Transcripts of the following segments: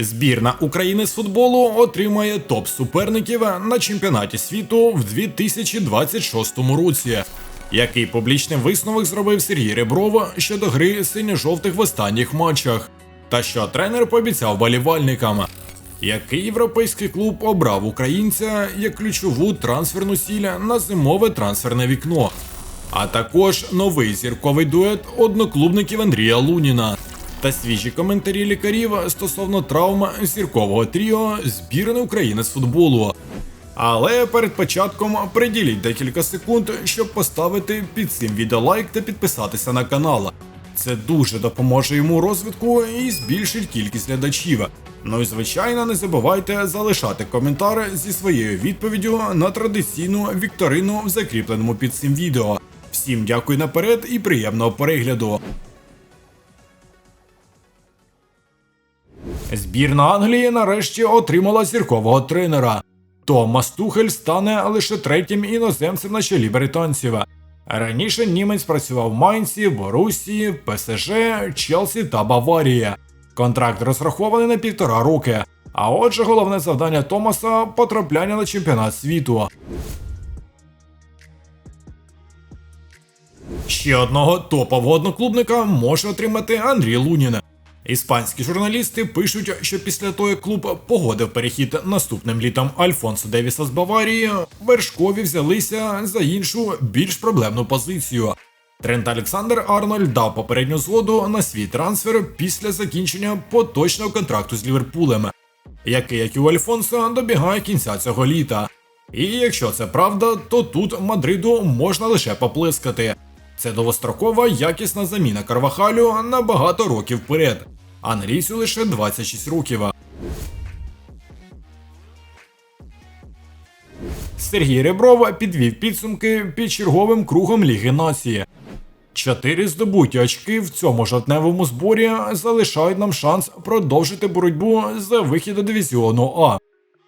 Збірна України з футболу отримає топ суперників на чемпіонаті світу в 2026 році. Який публічний висновок зробив Сергій Ребров щодо гри синьо-жовтих в останніх матчах? Та що тренер пообіцяв болівальникам? Який європейський клуб обрав українця як ключову трансферну сіль на зимове трансферне вікно? А також новий зірковий дует одноклубників Андрія Луніна та свіжі коментарі лікарів стосовно травм зіркового тріо збірної України з футболу. Але перед початком приділіть декілька секунд, щоб поставити під цим відео лайк та підписатися на канал. Це дуже допоможе йому розвитку і збільшить кількість глядачів. Ну і звичайно, не забувайте залишати коментар зі своєю відповіддю на традиційну вікторину в закріпленому під цим відео. Всім дякую наперед і приємного перегляду. Збірна Англії нарешті отримала зіркового тренера. Томас Тухель стане лише третім іноземцем на чолі британців. Раніше німець працював в Майнці, Борусі, ПСЖ, Челсі та Баварії. Контракт розрахований на півтора роки. А отже, головне завдання Томаса потрапляння на чемпіонат світу. Ще одного топового одноклубника може отримати Андрій Лунін. Іспанські журналісти пишуть, що після того, як клуб погодив перехід наступним літом Альфонсо Девіса з Баварії, вершкові взялися за іншу, більш проблемну позицію. Трент Олександр Арнольд дав попередню згоду на свій трансфер після закінчення поточного контракту з Ліверпулем, який, як і у Альфонсо, добігає кінця цього літа. І якщо це правда, то тут Мадриду можна лише поплескати. Це довгострокова якісна заміна Карвахалю на багато років вперед. Англійцю лише 26 років. Сергій Ребров підвів підсумки під черговим кругом Ліги Нації. Чотири здобуті очки в цьому жовтневому зборі залишають нам шанс продовжити боротьбу за вихід до дивізіону А.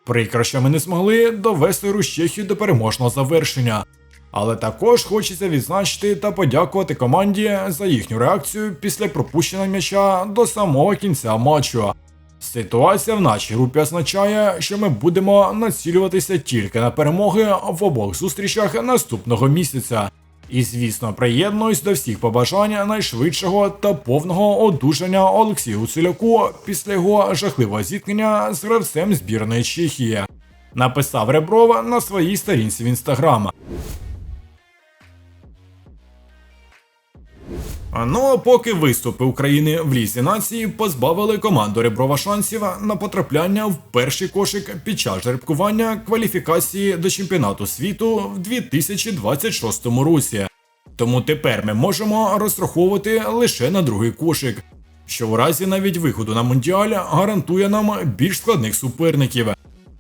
Прикро, що ми не змогли довести Рущехію до переможного завершення. Але також хочеться відзначити та подякувати команді за їхню реакцію після пропущення м'яча до самого кінця матчу. Ситуація в нашій групі означає, що ми будемо націлюватися тільки на перемоги в обох зустрічах наступного місяця. І, звісно, приєднуюсь до всіх побажань найшвидшого та повного одужання Олексію Гуцуляку після його жахливого зіткнення з гравцем збірної Чехії. Написав Реброва на своїй сторінці в інстаграм. Ну а поки виступи України в лізі нації позбавили команду Реброва шансів на потрапляння в перший кошик під час жеребкування кваліфікації до чемпіонату світу в 2026 році. Тому тепер ми можемо розраховувати лише на другий кошик, що в разі навіть виходу на мундіаль гарантує нам більш складних суперників.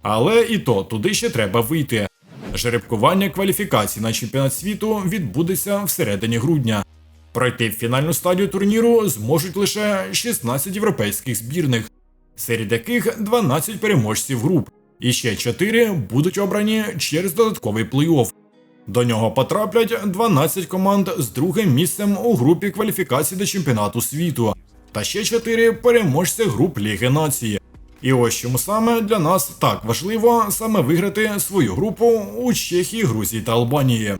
Але і то туди ще треба вийти. Жеребкування кваліфікації на чемпіонат світу відбудеться всередині грудня. Пройти в фінальну стадію турніру зможуть лише 16 європейських збірних, серед яких 12 переможців груп, і ще 4 будуть обрані через додатковий плей-офф. До нього потраплять 12 команд з другим місцем у групі кваліфікації до чемпіонату світу, та ще 4 переможця груп Ліги Нації. І ось чому саме для нас так важливо саме виграти свою групу у Чехії, Грузії та Албанії.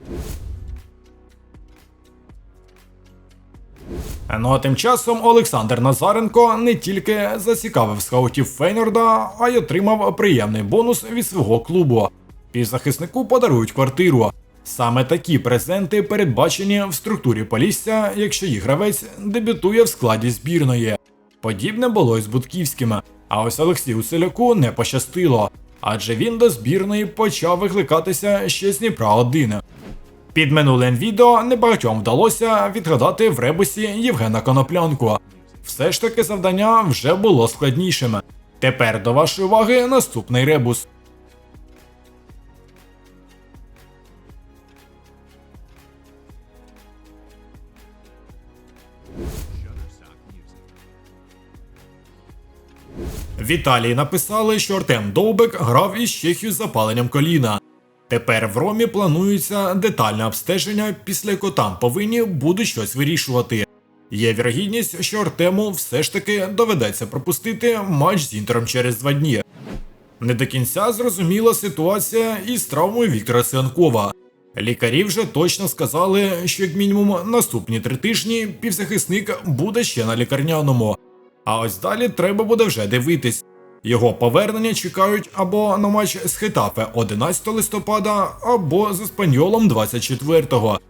Ну а тим часом Олександр Назаренко не тільки зацікавив схаутів Фейнорда, а й отримав приємний бонус від свого клубу. Півзахиснику подарують квартиру. Саме такі презенти передбачені в структурі Полісся, якщо їх гравець дебютує в складі збірної. Подібне було й з Будківським. А ось Олексію Селяку не пощастило, адже він до збірної почав викликатися ще з Дніпра 1 під минулим відео небагатьом вдалося відгадати в ребусі Євгена Коноплянку. Все ж таки завдання вже було складнішим. Тепер до вашої уваги наступний ребус. В Італії написали, що Артем Довбек грав із Чехією з запаленням коліна. Тепер в Ромі планується детальне обстеження, після якого там повинні будуть щось вирішувати. Є вірогідність, що Артему все ж таки доведеться пропустити матч з Інтером через два дні. Не до кінця зрозуміла ситуація із травмою Віктора Цианкова. Лікарі вже точно сказали, що як мінімум наступні три тижні півзахисник буде ще на лікарняному. А ось далі треба буде вже дивитись. Його повернення чекають або на матч з Хетафе 11 листопада, або з Еспаньолом 24-го.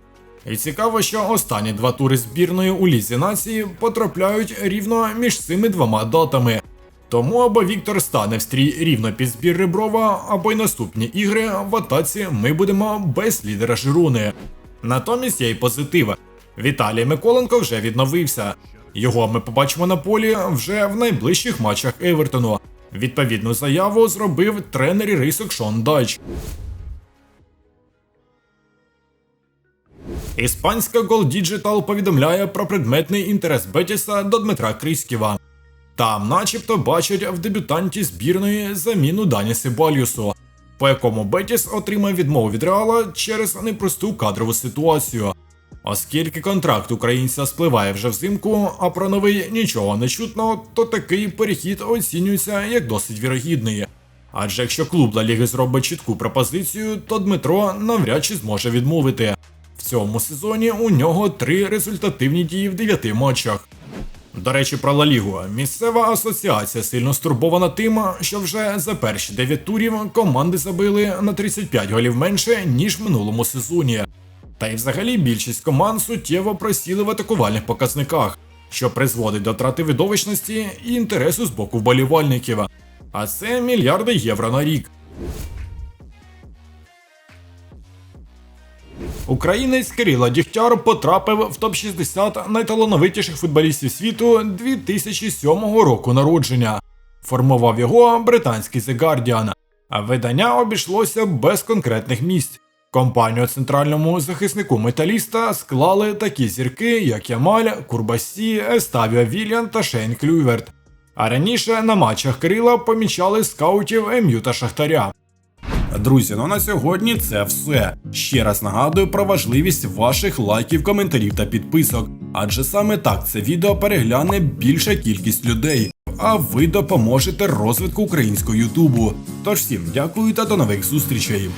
І цікаво, що останні два тури збірної у Лізі нації потрапляють рівно між цими двома датами. Тому або Віктор стане в стрій рівно під збір Реброва, або й наступні ігри в атаці ми будемо без лідера Жируни. Натомість є й позитив. Віталій Миколенко вже відновився. Його ми побачимо на полі вже в найближчих матчах Евертону. Відповідну заяву зробив тренер рисок Шон Дач. Іспанська Gold Digital повідомляє про предметний інтерес Бетіса до Дмитра Крісківа. Там, начебто, бачать в дебютанті збірної заміну Дані Сибалюсу, по якому Бетіс отримає відмову від Реала через непросту кадрову ситуацію. Оскільки контракт українця спливає вже взимку, а про новий нічого не чутно, то такий перехід оцінюється як досить вірогідний. Адже якщо клуб Ла Ліги зробить чітку пропозицію, то Дмитро навряд чи зможе відмовити. В цьому сезоні у нього три результативні дії в дев'яти матчах. До речі, про Ла Лігу. Місцева асоціація сильно стурбована тим, що вже за перші 9 турів команди забили на 35 голів менше, ніж в минулому сезоні. Та й взагалі більшість команд суттєво просіли в атакувальних показниках, що призводить до втрати видовищності і інтересу з боку вболівальників. А це мільярди євро на рік. Українець Кирило Дігтяр потрапив в топ-60 найталановитіших футболістів світу 2007 року народження. Формував його британський The Guardian, а видання обійшлося без конкретних місць. Компанію центральному захиснику металіста склали такі зірки, як Ямаль, Курбасі, Еставіо Вільян та Шейн Клюверт. А раніше на матчах Кирила помічали скаутів МЮ та Шахтаря. Друзі, ну на сьогодні це все. Ще раз нагадую про важливість ваших лайків, коментарів та підписок, адже саме так це відео перегляне більша кількість людей. А ви допоможете розвитку українського Ютубу. Тож всім дякую та до нових зустрічей.